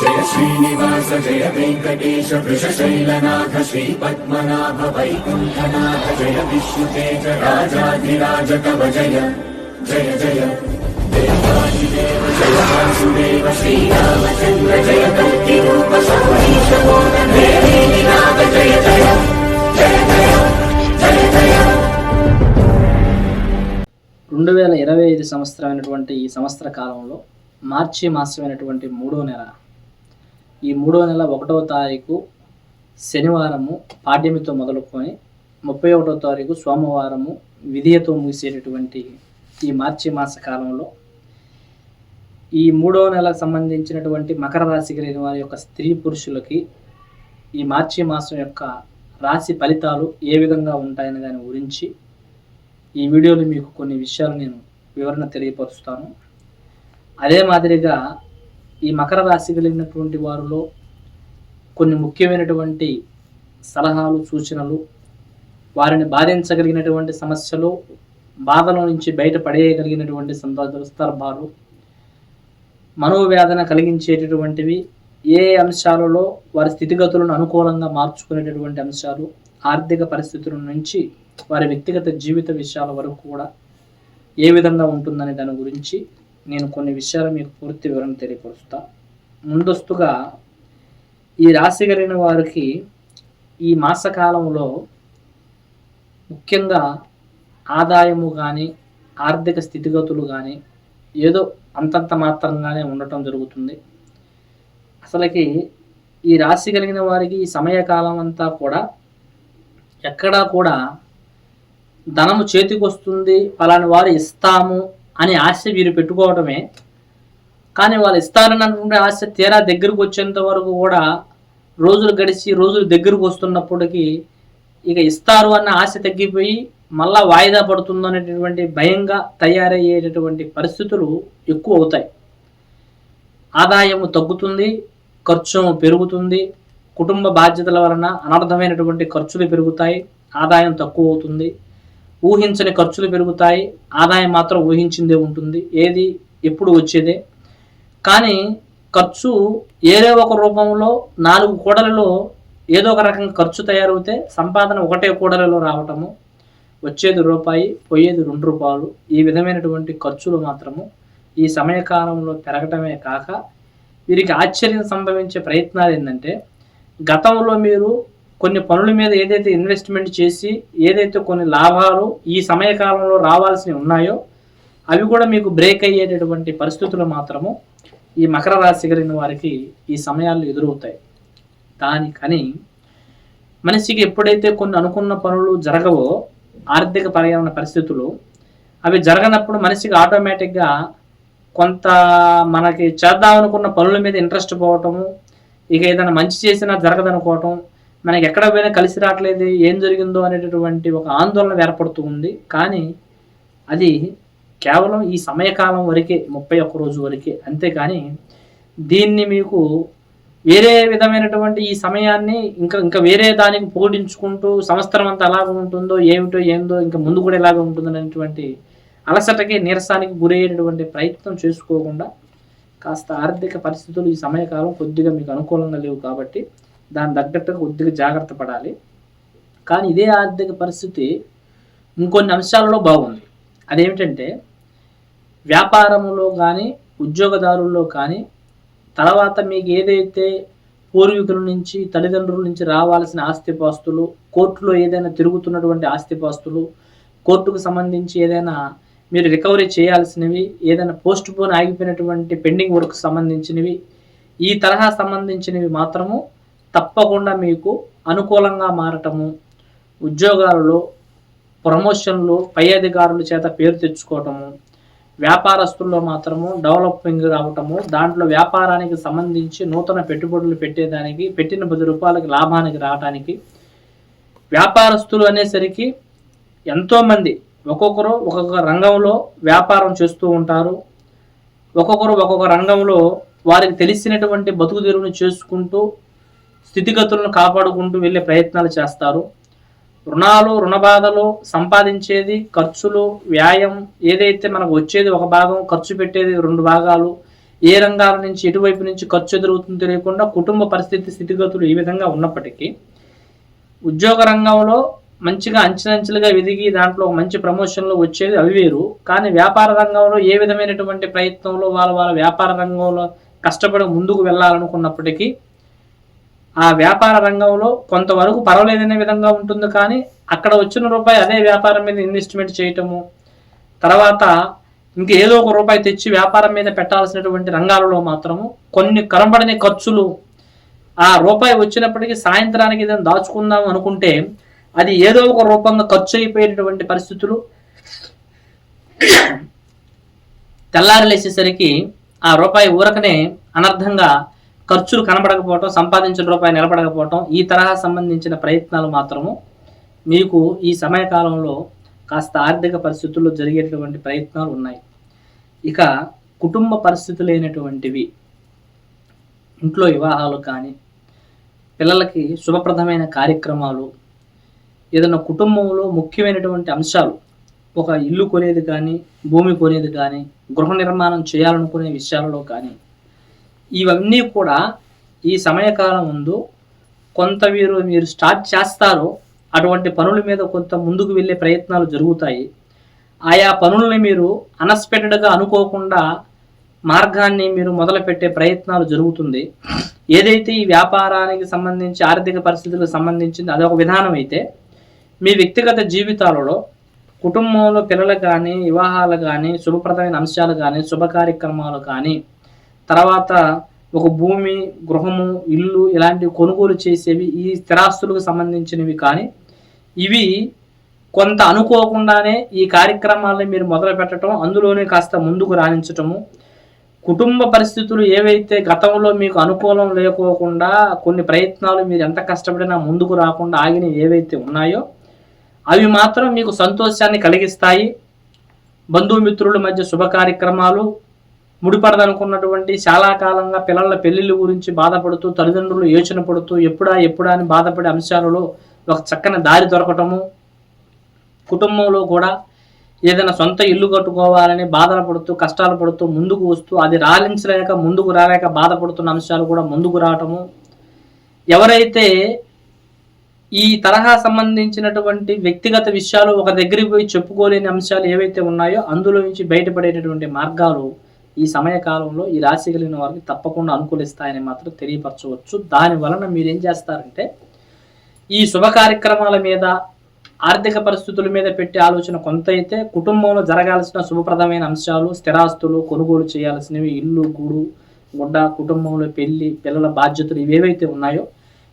జయ శ్రీనివాస జయ వెంకటేశ వృషశైలనాథ శ్రీ పద్మనాభ వైకుంఠనాథ జయ విష్ణుతేజ రాజాధిరాజ కవ జయ జయ జయ. దేవాదిదేవ జయ వాసుదేవ శ్రీరామచంద్ర జయ కల్కి రూప సౌరీశ నాథ జయ జయ జయ జయ జయ జయ రెండు వేల ఇరవై ఐదు సంవత్సరమైనటువంటి ఈ సంవత్సర కాలంలో మార్చి మాసమైనటువంటి మూడో నెల ఈ మూడో నెల ఒకటవ తారీఖు శనివారము పాడ్యమితో మొదలుకొని ముప్పై ఒకటో తారీఖు సోమవారము విధియతో ముగిసేటటువంటి ఈ మార్చి మాస కాలంలో ఈ మూడో నెలకు సంబంధించినటువంటి మకర రాశి కలిగిన వారి యొక్క స్త్రీ పురుషులకి ఈ మార్చి మాసం యొక్క రాశి ఫలితాలు ఏ విధంగా ఉంటాయని దాని గురించి ఈ వీడియోలో మీకు కొన్ని విషయాలు నేను వివరణ తెలియపరుస్తాను. అదే మాదిరిగా ఈ మకర రాశి కలిగినటువంటి వారిలో కొన్ని ముఖ్యమైనటువంటి సలహాలు సూచనలు వారిని బాధించగలిగినటువంటి సమస్యలు బాధల నుంచి బయటపడేయగలిగినటువంటి సందర్భ- సందర్భాలు మనోవేదన కలిగించేటటువంటివి ఏ అంశాలలో వారి స్థితిగతులను అనుకూలంగా మార్చుకునేటటువంటి అంశాలు ఆర్థిక పరిస్థితుల నుంచి వారి వ్యక్తిగత జీవిత విషయాల వరకు కూడా ఏ విధంగా ఉంటుందనే దాని గురించి నేను కొన్ని విషయాలు మీకు పూర్తి వివరణ తెలియపరుస్తా. ముందస్తుగా ఈ రాశి కలిగిన వారికి ఈ మాసకాలంలో ముఖ్యంగా ఆదాయము కానీ ఆర్థిక స్థితిగతులు కానీ ఏదో అంతంత మాత్రంగానే ఉండటం జరుగుతుంది. అసలుకి ఈ రాశి కలిగిన వారికి ఈ సమయకాలం అంతా కూడా ఎక్కడా కూడా ధనము చేతికి వస్తుంది వారు ఇస్తాము అనే ఆశ వీరు పెట్టుకోవడమే కానీ వాళ్ళు ఇస్తారన్నటువంటి ఆశ తీరా దగ్గరకు వచ్చేంత వరకు కూడా రోజులు గడిచి రోజులు దగ్గరకు వస్తున్నప్పటికీ ఇక ఇస్తారు అన్న ఆశ తగ్గిపోయి మళ్ళా వాయిదా పడుతుందో అనేటటువంటి భయంగా తయారయ్యేటటువంటి పరిస్థితులు ఎక్కువ అవుతాయి. ఆదాయము తగ్గుతుంది ఖర్చు పెరుగుతుంది కుటుంబ బాధ్యతల వలన అనర్థమైనటువంటి ఖర్చులు పెరుగుతాయి ఆదాయం తక్కువ అవుతుంది. ఊహించని ఖర్చులు పెరుగుతాయి. ఆదాయం మాత్రం ఊహించిందే ఉంటుంది. ఏది ఎప్పుడు వచ్చేదే. కానీ ఖర్చు ఏదో ఒక రూపంలో నాలుగు కూడలలో ఏదో ఒక రకంగా ఖర్చు తయారవుతే సంపాదన ఒకటే కూడలలో రావటము వచ్చేది రూపాయి పోయేది రెండు రూపాయలు ఈ విధమైనటువంటి ఖర్చులు మాత్రము ఈ సమయకాలంలో పెరగటమే కాక వీరికి ఆశ్చర్యం సంభవించే ప్రయత్నాలు ఏంటంటే గతంలో మీరు కొన్ని పనుల మీద ఏదైతే ఇన్వెస్ట్మెంట్ చేసి ఏదైతే కొన్ని లాభాలు ఈ సమయకాలంలో రావాల్సి ఉన్నాయో అవి కూడా మీకు బ్రేక్ అయ్యేటటువంటి పరిస్థితులు మాత్రము ఈ మకర రాశి కలిగిన వారికి ఈ సమయాలు ఎదురవుతాయి. దానికని మనిషికి ఎప్పుడైతే కొన్ని అనుకున్న పనులు జరగవో ఆర్థిక పర్యావరణ పరిస్థితులు అవి జరగనప్పుడు మనిషికి ఆటోమేటిక్గా కొంత మనకి చేద్దాం అనుకున్న పనుల మీద ఇంట్రెస్ట్ పోవటము ఇక ఏదైనా మంచి చేసినా జరగదనుకోవటం మనకి ఎక్కడ పోయినా కలిసి రావట్లేదు ఏం జరిగిందో అనేటటువంటి ఒక ఆందోళన ఏర్పడుతూ ఉంది. కానీ అది కేవలం ఈ సమయకాలం వరకే ముప్పై ఒక్క రోజు వరకే. అంతేకాని దీన్ని మీకు వేరే విధమైనటువంటి ఈ సమయాన్ని ఇంకా ఇంకా వేరే దానికి పోడించుకుంటూ సంవత్సరం అంతా ఎలాగ ఉంటుందో ఏమిటో ఏందో ఇంకా ముందు కూడా ఎలాగ ఉంటుందో అనేటువంటి అలసటకి నీరసానికి గురయ్యేటటువంటి ప్రయత్నం చేసుకోకుండా కాస్త ఆర్థిక పరిస్థితులు ఈ సమయకాలం కొద్దిగా మీకు అనుకూలంగా లేవు కాబట్టి దాని తగ్గట్టుగా కొద్దిగా జాగ్రత్త పడాలి. కానీ ఇదే ఆర్థిక పరిస్థితి ఇంకొన్ని అంశాలలో బాగుంది. అదేమిటంటే వ్యాపారంలో కానీ ఉద్యోగదారుల్లో కానీ తర్వాత మీకు ఏదైతే పూర్వీకుల నుంచి తల్లిదండ్రుల నుంచి రావాల్సిన ఆస్తిపాస్తులు కోర్టులో ఏదైనా తిరుగుతున్నటువంటి ఆస్తిపాస్తులు కోర్టుకు సంబంధించి ఏదైనా మీరు రికవరీ చేయాల్సినవి ఏదైనా పోస్ట్ పోన్ ఆగిపోయినటువంటి పెండింగ్ వర్క్ సంబంధించినవి ఈ తరహా సంబంధించినవి మాత్రము తప్పకుండా మీకు అనుకూలంగా మారటము ఉద్యోగాలలో ప్రమోషన్లు పై అధికారుల చేత పేరు తెచ్చుకోవటము వ్యాపారస్తుల్లో మాత్రము డెవలపింగ్ రావటము దాంట్లో వ్యాపారానికి సంబంధించి నూతన పెట్టుబడులు పెట్టేదానికి పెట్టిన పది రూపాయలకి లాభానికి రావడానికి వ్యాపారస్తులు అనేసరికి ఎంతోమంది ఒక్కొక్కరు ఒక్కొక్క రంగంలో వ్యాపారం చేస్తూ ఉంటారు. ఒక్కొక్కరు ఒక్కొక్క రంగంలో వారికి తెలిసినటువంటి బతుకు చేసుకుంటూ స్థితిగతులను కాపాడుకుంటూ వెళ్ళే ప్రయత్నాలు చేస్తారు. రుణాలు రుణ బాధలు సంపాదించేది ఖర్చులు వ్యాయం ఏదైతే మనకు వచ్చేది ఒక భాగం ఖర్చు పెట్టేది రెండు భాగాలు ఏ రంగాల నుంచి ఎటువైపు నుంచి ఖర్చు ఎదురవుతుందో తెలియకుండా కుటుంబ పరిస్థితి స్థితిగతులు ఈ విధంగా ఉన్నప్పటికీ ఉద్యోగ రంగంలో మంచిగా అంచెలంచెలుగా ఎదిగి దాంట్లో మంచి ప్రమోషన్లు వచ్చేది అవి వేరు. కానీ వ్యాపార రంగంలో ఏ విధమైనటువంటి ప్రయత్నంలో వాళ్ళ వాళ్ళ వ్యాపార రంగంలో కష్టపడి ముందుకు వెళ్ళాలనుకున్నప్పటికీ ఆ వ్యాపార రంగంలో కొంతవరకు పర్వాలేదనే విధంగా ఉంటుంది కానీ అక్కడ వచ్చిన రూపాయి అదే వ్యాపారం మీద ఇన్వెస్ట్మెంట్ చేయటము తర్వాత ఇంక ఏదో ఒక రూపాయి తెచ్చి వ్యాపారం మీద పెట్టాల్సినటువంటి రంగాలలో మాత్రము కొన్ని కనబడని ఖర్చులు ఆ రూపాయి వచ్చినప్పటికీ సాయంత్రానికి ఏదైనా దాచుకుందాం అనుకుంటే అది ఏదో ఒక రూపంగా ఖర్చు అయిపోయేటటువంటి పరిస్థితులు తెల్లారులేసేసరికి ఆ రూపాయి ఊరకనే అనర్థంగా ఖర్చులు కనబడకపోవటం సంపాదించిన రూపాయి నిలబడకపోవటం ఈ తరహా సంబంధించిన ప్రయత్నాలు మాత్రము మీకు ఈ సమయకాలంలో కాస్త ఆర్థిక పరిస్థితుల్లో జరిగేటటువంటి ప్రయత్నాలు ఉన్నాయి. ఇక కుటుంబ పరిస్థితులు అయినటువంటివి ఇంట్లో వివాహాలు కానీ పిల్లలకి శుభప్రదమైన కార్యక్రమాలు ఏదైనా కుటుంబంలో ముఖ్యమైనటువంటి అంశాలు ఒక ఇల్లు కొనేది కానీ భూమి కొనేది కానీ గృహ నిర్మాణం చేయాలనుకునే విషయాలలో కానీ ఇవన్నీ కూడా ఈ సమయకాలం ముందు కొంత వీరు మీరు స్టార్ట్ చేస్తారో అటువంటి పనుల మీద కొంత ముందుకు వెళ్ళే ప్రయత్నాలు జరుగుతాయి. ఆయా పనుల్ని మీరు అన్ఎక్స్పెక్టెడ్గా అనుకోకుండా మార్గాన్ని మీరు మొదలుపెట్టే ప్రయత్నాలు జరుగుతుంది. ఏదైతే ఈ వ్యాపారానికి సంబంధించి ఆర్థిక పరిస్థితులకు సంబంధించింది అదొక విధానం అయితే మీ వ్యక్తిగత జీవితాలలో కుటుంబంలో పిల్లలు కానీ వివాహాలు కానీ శుభప్రదమైన అంశాలు కానీ శుభ కార్యక్రమాలు కానీ తర్వాత ఒక భూమి గృహము ఇల్లు ఇలాంటివి కొనుగోలు చేసేవి ఈ స్థిరాస్తులకు సంబంధించినవి కానీ ఇవి కొంత అనుకోకుండానే ఈ కార్యక్రమాలను మీరు మొదలు పెట్టడం అందులోనే కాస్త ముందుకు రాణించటము. కుటుంబ పరిస్థితులు ఏవైతే గతంలో మీకు అనుకూలం లేకోకుండా కొన్ని ప్రయత్నాలు మీరు ఎంత కష్టపడినా ముందుకు రాకుండా ఆగినవి ఏవైతే ఉన్నాయో అవి మాత్రం మీకు సంతోషాన్ని కలిగిస్తాయి. బంధుమిత్రుల మధ్య శుభ కార్యక్రమాలు ముడిపడదనుకున్నటువంటి చాలా కాలంగా పిల్లల పెళ్ళిళ్ళ గురించి బాధపడుతూ తల్లిదండ్రులు యోచన పడుతూ ఎప్పుడా ఎప్పుడా అని బాధపడే అంశాలలో ఒక చక్కని దారి దొరకటము కుటుంబంలో కూడా ఏదైనా సొంత ఇల్లు కట్టుకోవాలని బాధలు పడుతూ కష్టాలు పడుతూ ముందుకు వస్తూ అది రాలించలేక ముందుకు రాలేక బాధపడుతున్న అంశాలు కూడా ముందుకు రావటము. ఎవరైతే ఈ తరహా సంబంధించినటువంటి వ్యక్తిగత విషయాలు ఒక దగ్గరికి పోయి చెప్పుకోలేని అంశాలు ఏవైతే ఉన్నాయో అందులో నుంచి బయటపడేటటువంటి మార్గాలు ఈ సమయ కాలంలో ఈ రాశి కలిగిన వారికి తప్పకుండా అనుకూలిస్తాయని మాత్రం తెలియపరచవచ్చు. దాని వలన మీరు ఏం చేస్తారంటే ఈ శుభ కార్యక్రమాల మీద ఆర్థిక పరిస్థితుల మీద పెట్టే ఆలోచన కొంత అయితే కుటుంబంలో జరగాల్సిన శుభప్రదమైన అంశాలు స్థిరాస్తులు కొనుగోలు చేయాల్సినవి ఇల్లు గూడు గుడ్డ కుటుంబంలో పెళ్ళి పిల్లల బాధ్యతలు ఇవేవైతే ఉన్నాయో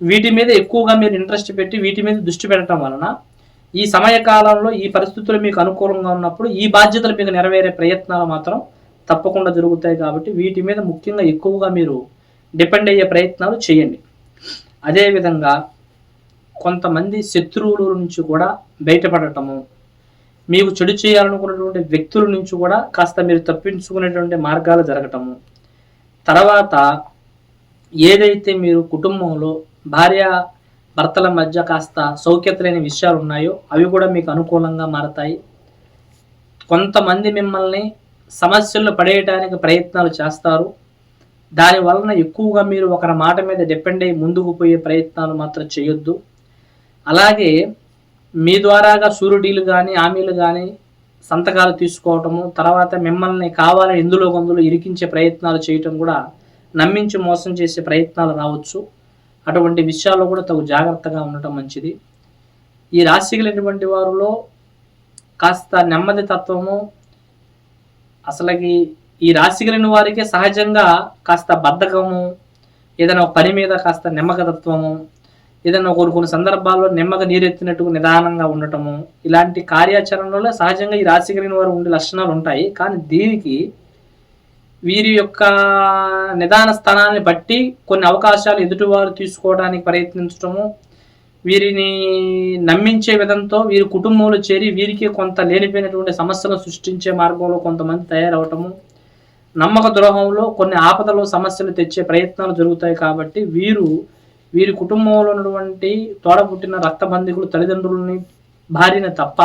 వీటి మీద ఎక్కువగా మీరు ఇంట్రెస్ట్ పెట్టి వీటి మీద దృష్టి పెట్టడం వలన ఈ సమయ కాలంలో ఈ పరిస్థితులు మీకు అనుకూలంగా ఉన్నప్పుడు ఈ బాధ్యతలు మీకు నెరవేరే ప్రయత్నాలు మాత్రం తప్పకుండా జరుగుతాయి కాబట్టి వీటి మీద ముఖ్యంగా ఎక్కువగా మీరు డిపెండ్ అయ్యే ప్రయత్నాలు చేయండి. అదేవిధంగా కొంతమంది శత్రువుల నుంచి కూడా బయటపడటము మీకు చెడు చేయాలనుకున్నటువంటి వ్యక్తుల నుంచి కూడా కాస్త మీరు తప్పించుకునేటువంటి మార్గాలు జరగటము. తర్వాత ఏదైతే మీరు కుటుంబంలో భార్య భర్తల మధ్య కాస్త సౌఖ్యత లేని విషయాలు ఉన్నాయో అవి కూడా మీకు అనుకూలంగా మారతాయి. కొంతమంది మిమ్మల్ని సమస్యల్లో పడేయటానికి ప్రయత్నాలు చేస్తారు. దాని వలన ఎక్కువగా మీరు ఒకరి మాట మీద డిపెండ్ అయ్యి ముందుకు పోయే ప్రయత్నాలు మాత్రం చేయొద్దు. అలాగే మీ ద్వారాగా సూర్యుడీలు కానీ హామీలు కానీ సంతకాలు తీసుకోవటము తర్వాత మిమ్మల్ని కావాలని ఎందులో కొందులో ఇరికించే ప్రయత్నాలు చేయటం కూడా నమ్మించి మోసం చేసే ప్రయత్నాలు రావచ్చు. అటువంటి విషయాల్లో కూడా తగు జాగ్రత్తగా ఉండటం మంచిది. ఈ రాశి కలిగినటువంటి వారిలో కాస్త నెమ్మది తత్వము అసలుకి ఈ రాశి కలిగిన వారికి సహజంగా కాస్త బద్ధకము ఏదైనా పని మీద కాస్త నెమ్మకతత్వము ఏదైనా కొన్ని కొన్ని సందర్భాల్లో నెమ్మక నీరెత్తినట్టు నిదానంగా ఉండటము ఇలాంటి కార్యాచరణలో సహజంగా ఈ రాశి కలిగిన వారు ఉండే లక్షణాలు ఉంటాయి. కానీ దీనికి వీరి యొక్క నిదాన స్థానాన్ని బట్టి కొన్ని అవకాశాలు ఎదుటివారు తీసుకోవడానికి ప్రయత్నించటము వీరిని నమ్మించే విధంతో వీరి కుటుంబంలో చేరి వీరికి కొంత లేనిపోయినటువంటి సమస్యలను సృష్టించే మార్గంలో కొంతమంది తయారవటము నమ్మక ద్రోహంలో కొన్ని ఆపదలు సమస్యలు తెచ్చే ప్రయత్నాలు జరుగుతాయి కాబట్టి వీరు వీరి కుటుంబంలో ఉన్నటువంటి తోడబుట్టిన రక్తబంధికులు తల్లిదండ్రులని భార్యని తప్ప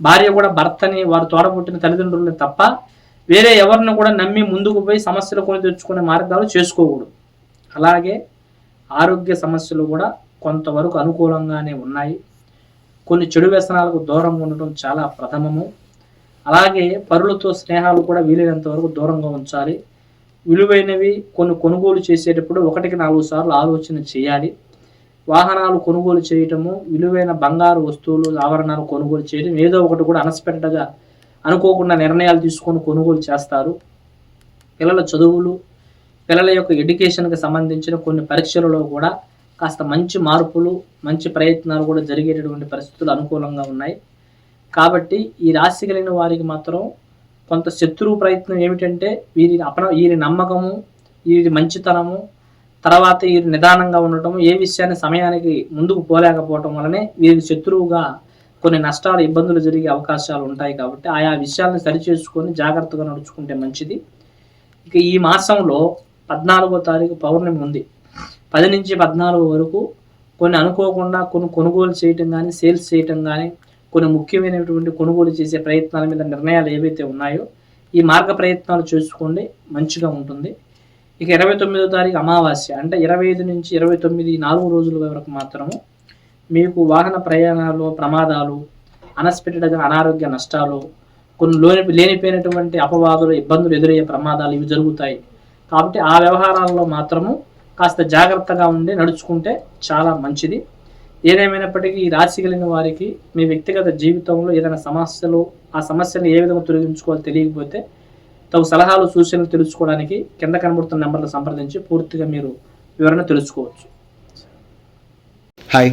భార్య కూడా భర్తని వారు తోడబుట్టిన తల్లిదండ్రులని తప్ప వేరే ఎవరిని కూడా నమ్మి ముందుకు పోయి సమస్యలు కొని తెచ్చుకునే మార్గాలు చేసుకోకూడదు. అలాగే ఆరోగ్య సమస్యలు కూడా కొంతవరకు అనుకూలంగానే ఉన్నాయి. కొన్ని చెడు వ్యసనాలకు దూరంగా ఉండటం చాలా ప్రథమము. అలాగే పరులతో స్నేహాలు కూడా వీలైనంత వరకు దూరంగా ఉంచాలి. విలువైనవి కొన్ని కొనుగోలు చేసేటప్పుడు ఒకటికి నాలుగు సార్లు ఆలోచన చేయాలి. వాహనాలు కొనుగోలు చేయటము విలువైన బంగారు వస్తువులు ఆభరణాలు కొనుగోలు చేయడం ఏదో ఒకటి కూడా అనస్పెక్టెడ్గా అనుకోకుండా నిర్ణయాలు తీసుకొని కొనుగోలు చేస్తారు. పిల్లల చదువులు పిల్లల యొక్క ఎడ్యుకేషన్కి సంబంధించిన కొన్ని పరీక్షలలో కూడా కాస్త మంచి మార్పులు మంచి ప్రయత్నాలు కూడా జరిగేటటువంటి పరిస్థితులు అనుకూలంగా ఉన్నాయి. కాబట్టి ఈ రాశి కలిగిన వారికి మాత్రం కొంత శత్రువు ప్రయత్నం ఏమిటంటే వీరి అపన వీరి నమ్మకము వీరి మంచితనము తర్వాత వీరి నిదానంగా ఉండటం ఏ విషయాన్ని సమయానికి ముందుకు పోలేకపోవటం వలనే వీరికి శత్రువుగా కొన్ని నష్టాలు ఇబ్బందులు జరిగే అవకాశాలు ఉంటాయి కాబట్టి ఆయా విషయాలను సరిచేసుకొని జాగ్రత్తగా నడుచుకుంటే మంచిది. ఇక ఈ మాసంలో పద్నాలుగో తారీఖు పౌర్ణమి ఉంది. పది నుంచి పద్నాలుగు వరకు కొన్ని అనుకోకుండా కొన్ని కొనుగోలు చేయటం కానీ సేల్స్ చేయటం కానీ కొన్ని ముఖ్యమైనటువంటి కొనుగోలు చేసే ప్రయత్నాల మీద నిర్ణయాలు ఏవైతే ఉన్నాయో ఈ మార్గ ప్రయత్నాలు చేసుకోండి మంచిగా ఉంటుంది. ఇక ఇరవై తొమ్మిదో తారీఖు అమావాస్య అంటే ఇరవై ఐదు నుంచి ఇరవై తొమ్మిది నాలుగు రోజుల వరకు మాత్రము మీకు వాహన ప్రయాణాలు ప్రమాదాలు అన్ఎక్స్పెక్టెడ్గా అనారోగ్య నష్టాలు కొన్ని లోని లేనిపోయినటువంటి అపవాదులు ఇబ్బందులు ఎదురయ్యే ప్రమాదాలు ఇవి జరుగుతాయి. కాబట్టి ఆ వ్యవహారాల్లో మాత్రము కాస్త జాగ్రత్తగా ఉండి నడుచుకుంటే చాలా మంచిది. ఏదేమైనప్పటికీ ఈ రాశి కలిగిన వారికి మీ వ్యక్తిగత జీవితంలో ఏదైనా సమస్యలు ఆ సమస్యను ఏ విధంగా తొలగించుకోవాలో తెలియకపోతే తగు సలహాలు సూచనలు తెలుసుకోవడానికి కింద కనబడుతున్న నెంబర్లు సంప్రదించి పూర్తిగా మీరు వివరణ తెలుసుకోవచ్చు. హాయ్